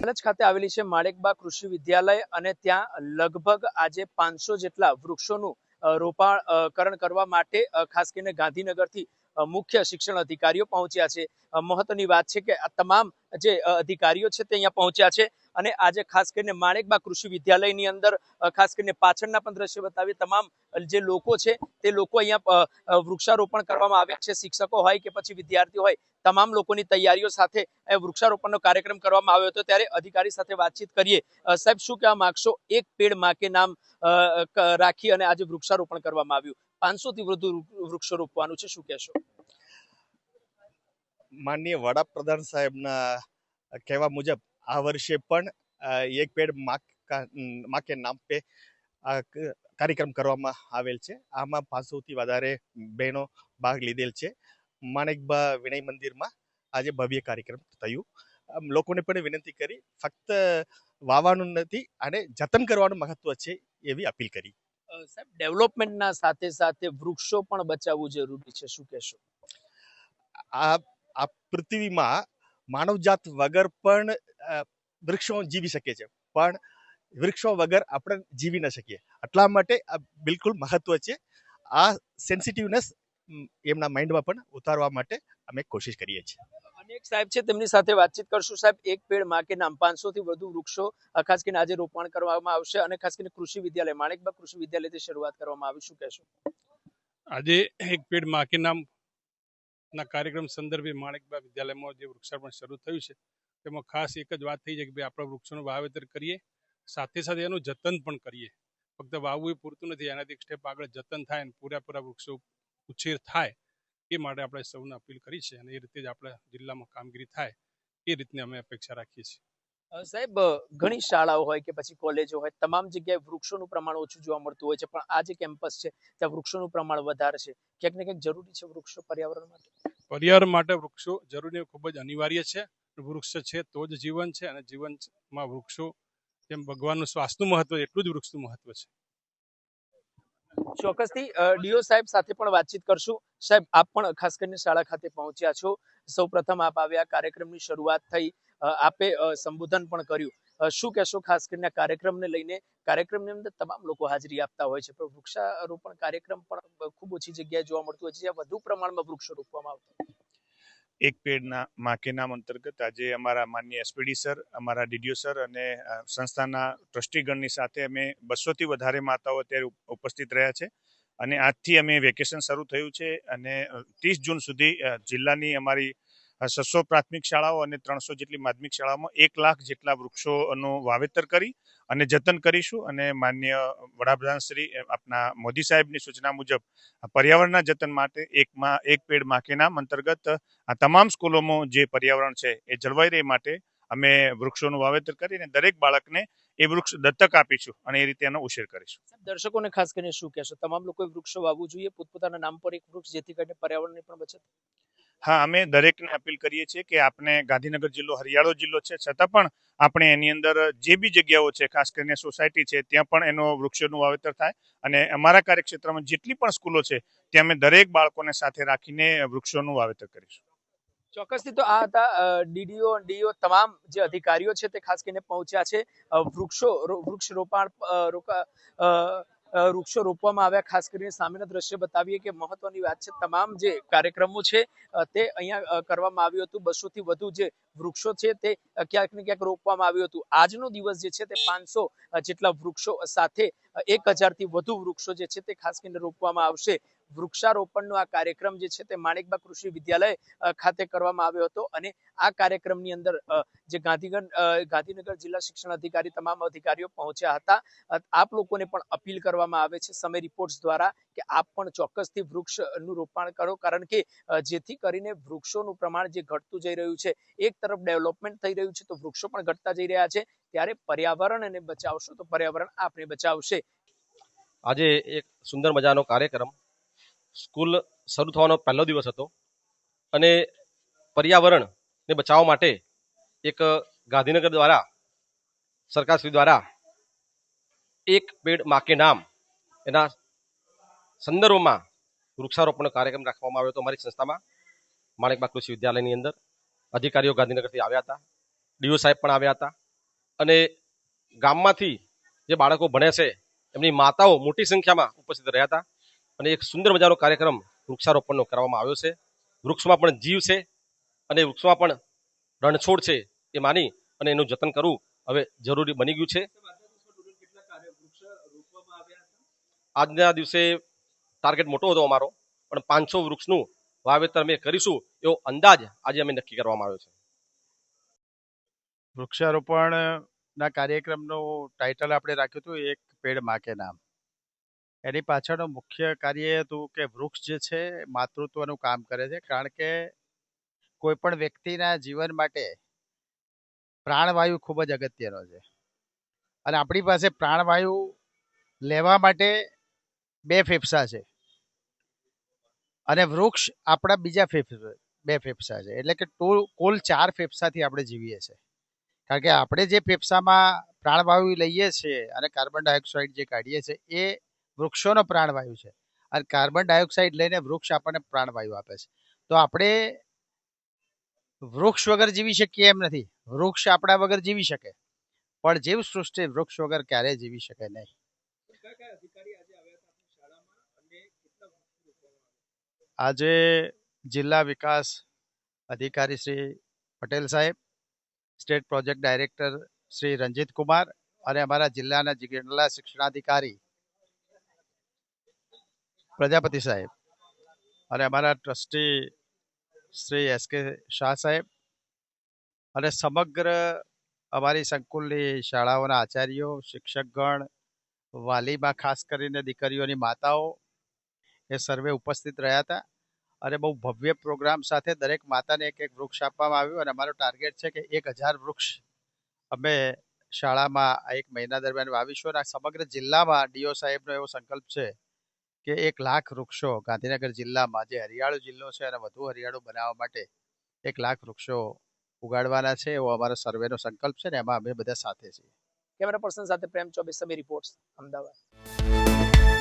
કચ્છ ખાતે આવેલી છે માણેકબા કૃષિ વિદ્યાલય અને ત્યાં લગભગ આજે પાંચસો જેટલા વૃક્ષોનું રોપાણકરણ કરવા માટે ખાસ કરીને ગાંધીનગરથી મુખ્ય શિક્ષણ અધિકારીઓ પહોંચ્યા છે. મહત્વની વાત છે કે આ તમામ જે અધિકારીઓ છે તે અહીંયા પહોંચ્યા છે. અને આજે ખાસ કરીને માણેકબા કૃષિ વિદ્યાલયની અંદર ખાસ કરીને પાછળના પણ દ્રશ્ય બતાવી તમામ જે લોકો છે, તે લોકો અહીંયા વૃક્ષારોપણ કરવામાં આવ્યા છે. શિક્ષકો હોય કે પછી વિદ્યાર્થીઓ હોય, તમામ લોકોની તૈયારીઓ સાથે વૃક્ષારોપણનો કાર્યક્રમ કરવામાં આવ્યો હતો. ત્યારે અધિકારી સાથે વાતચીત કરીએ. સાહેબ, શું કહેવા માંગશો? એક પેડમાં નામ રાખી અને આજે વૃક્ષારોપણ કરવામાં આવ્યું. પાંચસો થી વધુ વૃક્ષો રોપવાનું છે. શું કહેશો? માનનીય વડાપ્રધાન સાહેબના કહેવા મુજબ આ વર્ષે પણ એક પેડ મા કા નામ પે આ કાર્યક્રમ કરવામાં આવેલ છે. આમાં પાંચસોથી વધારે બહેનો ભાગ લીધેલ છે. માણેકબા વિનય મંદિરમાં આજે ભવ્ય કાર્યક્રમ થયું. લોકોને પણ વિનંતી કરી ફક્ત વાવવાનું નથી અને જતન કરવાનું મહત્વ છે એવી અપીલ કરી. સાહેબ ડેવલપમેન્ટના સાથે સાથે વૃક્ષો પણ બચાવવું જરૂરી છે શું કહેશો? આ આ પૃથ્વીમાં માનવજાત વગર પણ વૃક્ષો જીવી શકે છે. પણ વૃક્ષો વગર આપણે જીવી ન શકીએ. એટલા માટે આ બિલકુલ મહત્વ છે. આ સેન્સિટિવનેસ એમના માઇન્ડમાં પણ ઉતારવા માટે અમે કોશિશ કરીએ છીએ. અનેક સાહેબ છે તેમની સાથે વાતચીત કરશું. સાહેબ એક પેડમાં કે નામ પાંચસો થી વધુ વૃક્ષો ખાસ કરીને આજે રોપણ કરવામાં આવશે અને ખાસ કરીને કૃષિ વિદ્યાલય માણેકબા કૃષિ વિદ્યાલયથી શરૂઆત કરવામાં આવી. શું કહેશો? આજે એક પેડમાં કે નામ ના કાર્યક્રમ સંદર્ભે માણેકબા વિદ્યાલયમાં જે વૃક્ષારોપણ શરૂ થયું છે, તેમાં ખાસ એક જ વાત થઈ છે કે ભાઈ આપણે વૃક્ષોનું વાવેતર કરીએ, સાથે સાથે એનું જતન પણ કરીએ. ફક્ત વાવવું એ પૂરતું નથી, એનાથી એક સ્ટેપ આગળ જતન થાય અને પૂરેપૂરા વૃક્ષો ઉછેર થાય, એ માટે આપણે સૌને અપીલ કરી છે અને એ રીતે જ આપણા જિલ્લામાં કામગીરી થાય, એ રીતની અમે અપેક્ષા રાખીએ છીએ. સાહેબ ઘણી શાળાઓ હોય કે પછી કોલેજો હોય, તમામ જગ્યાએ વૃક્ષોનું પ્રમાણ ઓછું જોવા મળતું હોય છે, પણ આ જે કેમ્પસ છે, ત્યાં વૃક્ષોનું પ્રમાણ વધારે છે. ક્યાંક ને ક્યાંક જરૂરી છે વૃક્ષો પર્યાવરણ માટે? પર્યાવરણ માટે વૃક્ષો જરૂરી ખૂબ જ અનિવાર્ય છે. વૃક્ષ છે તો જ જીવન છે અને જીવનમાં વૃક્ષો જેમ ભગવાનનું શ્વાસનું મહત્વ એટલું જ વૃક્ષનું મહત્વ છે. ચોક્કસથી ડીઓ સાહેબ સાથે પણ વાતચીત કરશું. સાહેબ, આપ પણ ખાસ કરીને શાળા ખાતે પહોંચ્યા છો. સૌ પ્રથમ આપ આવ્યા, કાર્યક્રમની શરૂઆત થઈ. આપે સંબોધન પણ કર્યું. શું કહેશો? ખાસ કરીને કાર્યક્રમને લઈને. કાર્યક્રમની અંદર તમામ લોકો હાજરી આપતા હોય છે. પણ વૃક્ષારોપણ કાર્યક્રમ પણ ખૂબ ઓછી જગ્યાએ જોવા મળતું હોય છે. જ્યાં વધુ પ્રમાણમાં વૃક્ષો રોપવામાં આવતા એક પેડના મા નામ અંતર્ગત આજે અમારા માનનીય એસપીડી સર, અમારા ડીડીઓ સર અને સંસ્થાના ટ્રસ્ટીગણની સાથે અમે બસોથી વધારે માતાઓ અત્યારે ઉપસ્થિત રહ્યા છે. અને આજથી અમે વેકેશન શરૂ થયું છે અને ત્રીસ જૂન સુધી જિલ્લાની અમારી છસો પ્રાથમિક શાળાઓ અને ત્રણસો જેટલી માધ્યમિક શાળાઓમાં એક લાખ જેટલા વૃક્ષોનું વાવેતર કરી અને જતન કરીશું અને માન્ય વડાપ્રધાન શ્રી આપના મોદી સાહેબની સૂચના મુજબ પર્યાવરણના જતન માટે એકમાં એક પેડ માકે નામ અંતર્ગત આ તમામ સ્કૂલોમાં જે પર્યાવરણ છે એ જળવાઈ રહે માટે અમે વૃક્ષોનું વાવેતર કરીને દરેક બાળકને એ વૃક્ષ દત્તક આપીશું અને એ રીતે એનો ઉછેર કરીશું. દર્શકોને ખાસ કરીને શું કહેશો? તમામ લોકોએ વૃક્ષો વાવવું જોઈએ, પોતપોતાના નામ પર એક વૃક્ષ જેથી કરીને પર્યાવરણની પણ બચત. હા, અમે દરેકને અપીલ કરીએ છીએ કે આપણે ગાંધીનગર જિલ્લો, હરિયાળો જિલ્લો છે. છતાં પણ આપણે એની અંદર જે બી જગ્યાઓ છે, ખાસ કરીને સોસાયટી છે, ત્યાં પણ એનો વૃક્ષોનું વાવેતર થાય અને અમારા કાર્યક્ષેત્રમાં જેટલી પણ સ્કૂલો છે, ત્યાં અમે દરેક બાળકોને સાથે રાખીને વૃક્ષોનું વાવેતર કરીશું. ચોક્કસથી તો આ હતા ડીડીઓ ડીઓ તમામ જે અધિકારીઓ છે તે ખાસ કરીને પહોંચ્યા છે. વૃક્ષો વૃક્ષ રોપાણ વૃક્ષો રોપવામાં આવ્યા. ખાસ કરીને સામેના દ્રશ્ય બતાવીએ કે મહત્વની વાત છે, તમામ જે કાર્યક્રમો છે તે અહીંયા કરવામાં આવ્યું હતું. બસો થી વધુ જે વૃક્ષો છે, તે ક્યાંક ને ક્યાંક રોપવામાં આવ્યું હતું. આજનો દિવસ જે છે, તે પાંચસો જેટલા વૃક્ષો સાથે એક એક હજારથી વધુ વૃક્ષો જે છે, તે ખાસ કરીને રોપવામાં આવશે. વૃક્ષારોપણનો આ કાર્યક્રમ જે છે તે માણેકબા કૃષિ વિદ્યાલય ખાતે કરવામાં આવ્યો હતો અને આ કાર્યક્રમની અંદર જે ગાંધીગર ગાંધીનગર જિલ્લા શિક્ષણ અધિકારી તમામ અધિકારીઓ પહોંચ્યા હતા. આપ લોકોને પણ અપીલ કરવામાં આવે છે સમય રિપોર્ટ્સ દ્વારા કે આપ પણ ચોક્કસથી વૃક્ષનું રોપાણ કરો કારણ કે જેથી કરીને વૃક્ષોનું પ્રમાણ જે ઘટતું જઈ રહ્યું છે, એક તરફ ડેવલપમેન્ટ થઈ રહ્યું છે તો વૃક્ષો પણ ઘટતા જઈ રહ્યા છે. ત્યારે પર્યાવરણ એને બચાવશો તો પર્યાવરણ આપને બચાવશે. આજે એક સુંદર મજાનો કાર્યક્રમ સ્કૂલ શરૂ થવાનો પહેલો દિવસ હતો અને પર્યાવરણને બચાવવા માટે એક ગાંધીનગર દ્વારા, સરકારશ્રી દ્વારા એક પેડ માકે નામ એના સંદર્ભમાં વૃક્ષારોપણનો કાર્યક્રમ રાખવામાં આવ્યો હતો અમારી સંસ્થામાં. માણેકબા કૃષિ વિદ્યાલયની અંદર અધિકારીઓ ગાંધીનગરથી આવ્યા હતા, ડીઓ સાહેબ પણ આવ્યા હતા અને ગામમાંથી જે બાળકો ભણે છે, એમની માતાઓ મોટી સંખ્યામાં ઉપસ્થિત રહ્યા હતા. અને એક સુંદર મજાનો કાર્યક્રમ વૃક્ષારોપણનો કરવામાં આવ્યો છે. વૃક્ષમાં પણ જીવ છે અને વૃક્ષમાં પણ રણછોડ છે એ માની અને એનું જતન કરવું હવે જરૂરી બની ગયું છે. આજના દિવસે ટાર્ગેટ મોટો હતો અમારો, પણ પાંચસો વૃક્ષનું વાવેતર અમે કરીશું એવો અંદાજ આજે અમે નક્કી કરવામાં આવ્યો છે. વૃક્ષારોપણના કાર્યક્રમનું ટાઇટલ આપણે રાખ્યું હતું, એક પેડમાં નામ. એની પાછળનું મુખ્ય કાર્ય હતું કે વૃક્ષ જે છે માતૃત્વનું કામ કરે છે. કારણ કે કોઈ પણ વ્યક્તિના જીવન માટે પ્રાણવાયુ ખૂબ જ અગત્યનો છે. અને આપણી પાસે પ્રાણવાયુ લેવા માટે બે ફેફસા છે. અને વૃક્ષ આપણા બીજા ફેફસા, બે ફેફસા છે. એટલે કે ટોલ, કુલ ચાર ફેફસાથી આપણે જીવીએ છીએ. કારણ કે આપણે જે ફેફસામાં પ્રાણવાયુ લઈએ છીએ અને કાર્બન ડાયોક્સાઇડ જે કાઢીએ છીએ એ વૃક્ષોનો પ્રાણવાયુ છે. અને કાર્બન ડાયોક્સાઇડ લઈને વૃક્ષ આપણને પ્રાણવાયુ આપે છે. તો આપણે વૃક્ષ વગર જીવી શકીએ એમ નથી. વૃક્ષ આપણા વગર જીવી શકે. પણ જીવ સૃષ્ટિ વૃક્ષ વગર ક્યારેય જીવી શકે નહીં. આજે જિલ્લા વિકાસ અધિકારી શ્રી પટેલ સાહેબ, state project director Shri Ranjit Kumar અને અમારા જિલ્લાના જિલ્લા શિક્ષણાધિકારી પ્રજાપતિ સાહેબ અને અમારા ટ્રસ્ટી શ્રી એસ કે શાહ સાહેબ અને સમગ્ર અમારી સંકુલની શાળાઓના આચાર્યો, શિક્ષકગણ, વાલીમાં ખાસ કરીને દીકરીઓની માતાઓ એ સર્વે ઉપસ્થિત રહ્યા હતા અને બહુ ભવ્ય પ્રોગ્રામ સાથે દરેક માતાને એક એક વૃક્ષ આપવામાં આવ્યું અને અમારો ટાર્ગેટ છે કે એક હજાર વૃક્ષ અમે શાળામાં એક મહિના દરમિયાન વાવીશું અને સમગ્ર જિલ્લામાં ડીઓ સાહેબનો એવો સંકલ્પ છે કે એક લાખ વૃક્ષો ગાંધીનગર જિલ્લામાં જે હરિયાળો જિલ્લો છે અને વધુ હરિયાળું બનાવવા માટે એક લાખ વૃક્ષો ઉગાડવાના છે, એવો અમારો સર્વેનો સંકલ્પ છે ને એમાં અમે બધા સાથે છીએ. કેમેરા પર્સન સાથે પ્રેમ ચોબે સમી રિપોર્ટ્સ, અમદાવાદ.